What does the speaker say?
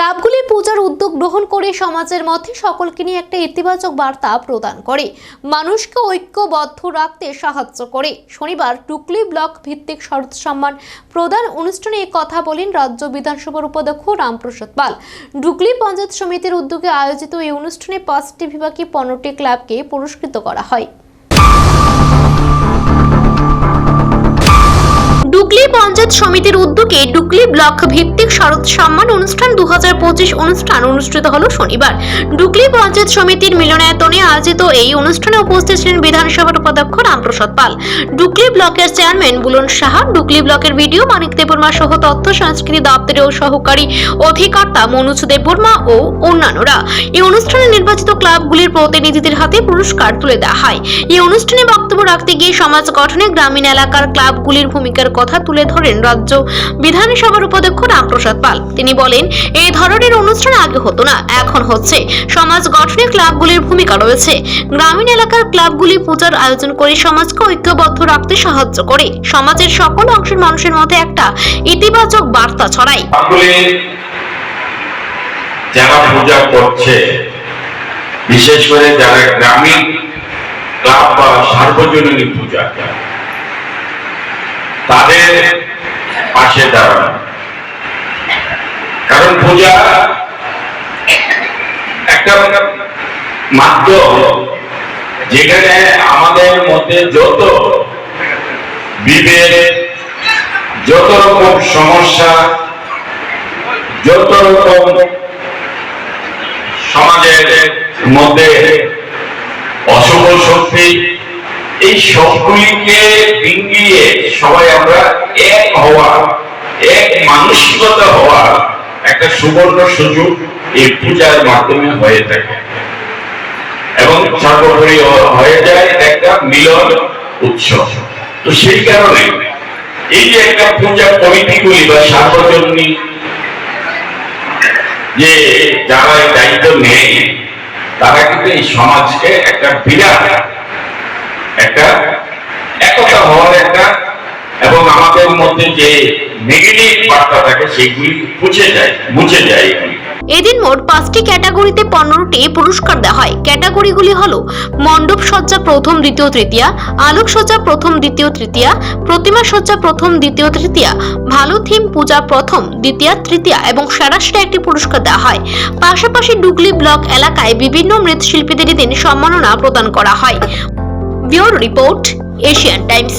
ক্লাবগুলি পূজার উদ্যোগ গ্রহণ করে সমাজের মধ্যে সকলকে নিয়ে একটা ইতিবাচক বার্তা প্রদান করে। মানুষকে ঐক্যবদ্ধ রাখতে সাহায্য করে। শনিবার টুকলি ব্লক ভিত্তিক শরৎ সম্মান প্রদান অনুষ্ঠানে কথা বলেন রাজ্য বিধানসভার উপাধ্যক্ষ রামপ্রসাদ পাল। ডুকলি পঞ্চায়েত সমিতির উদ্যোগে আয়োজিত এই অনুষ্ঠানে পাঁচটি বিভাগে পনেরোটি ক্লাবকে পুরস্কৃত করা হয়। ডুকলি পঞ্চায়েত সমিতির উদ্যোগে ডুকলি ব্লক ভিত্তিক শরৎ সম্মান অনুষ্ঠান দু অনুষ্ঠান অনুষ্ঠিত হলো শনিবার। ডুকলি পঞ্চায়েত সমিতির মিলনায়তনে আয়োজিত এই অনুষ্ঠানে উপস্থিত ছিলেন বিধানসভার উপাধ্যক্ষ রামপ্রসাদ পাল, ডুকলি ব্লকের চেয়ারম্যান বুলন সাহা, ডুকলি ব্লকের ভিডিও মানিক দেববর্মা সহ তথ্য, সংস্কৃতি দপ্তরের সহকারী অধিকর্তা মনোজ দেববর্মা ও অন্যান্যরা। এই অনুষ্ঠানে নির্বাচিত ক্লাবগুলির প্রতিনিধিদের হাতে পুরস্কার তুলে দেওয়া হয়। এই অনুষ্ঠানে বক্তব্য রাখতে গিয়ে সমাজ গঠনে গ্রামীণ এলাকার ক্লাবগুলির ভূমিকার কথা তুলে ধরেন রাজ্য বিধানসভার উপাধ্যক্ষ রামপ্রসাদ পাল। তিনি বলেন, এই ধরনের অনুষ্ঠান আগে হতো না, এখন হচ্ছে। সমাজ গঠনে ক্লাবগুলির ভূমিকা রয়েছে। গ্রামীণ এলাকার ক্লাবগুলি পূজার আয়োজন করে সমাজকে ঐক্যবদ্ধ রাখতে সাহায্য করে। সমাজের সকল অংশের মানুষের মধ্যে একটা ইতিবাচক বার্তা ছড়ায়। যারা পূজা করছে, বিশেষ করে যারা গ্রামীণ ক্লাব বা সার্বজনীন পূজা তাদের পাশে দাঁড়ানো। কারণ পূজা একটা মাধ্যম, যেখানে আমাদের মধ্যে যত বিভেদ, যত রকম সমস্যা, যত রকম সমাজের মধ্যে অশুভ শক্তি এই সবগুলিকে ডিঙ্গিয়ে সবাই আমরা এক হওয়া, এক মানসিকতা হওয়া একটা সুবর্ণ সুযোগ এই পূজার মাধ্যমে হয়ে থাকে। এবং সর্বোপরি হয়ে যায় একটা মিলন উৎসব। তো সেই কারণে এই যে একটা পূজা কমিটিগুলি বা সার্বজনীন যে যারা দায়িত্ব নেয়, তারা কিন্তু এই সমাজকে একটা বিরাট একটা একতা হওয়ার একটা এবং আমাদের মধ্যে যে নেগেটিভ বার্তা থাকে, সেগুলি মুছে যায় মুছে যায় এদিন মোট পাঁচটি ক্যাটাগরিতে পনেরোটি পুরস্কার দেওয়া হয়। ক্যাটাগরিগুলি হলো মণ্ডপ সজ্জা প্রথম, দ্বিতীয়, তৃতীয়া, আলোক সজ্জা প্রথম, দ্বিতীয়, তৃতীয়া, প্রতিমা সজ্জা প্রথম, দ্বিতীয়, তৃতীয়া, ভালো থিম পূজা প্রথম, দ্বিতীয়া, তৃতীয়া এবং সেরাসটা একটি পুরস্কার দেওয়া হয়। পাশাপাশি ডুগলি ব্লক এলাকায় বিভিন্ন মৃৎশিল্পীদের দিন সম্মাননা প্রদান করা হয়। Bureau report Asian Times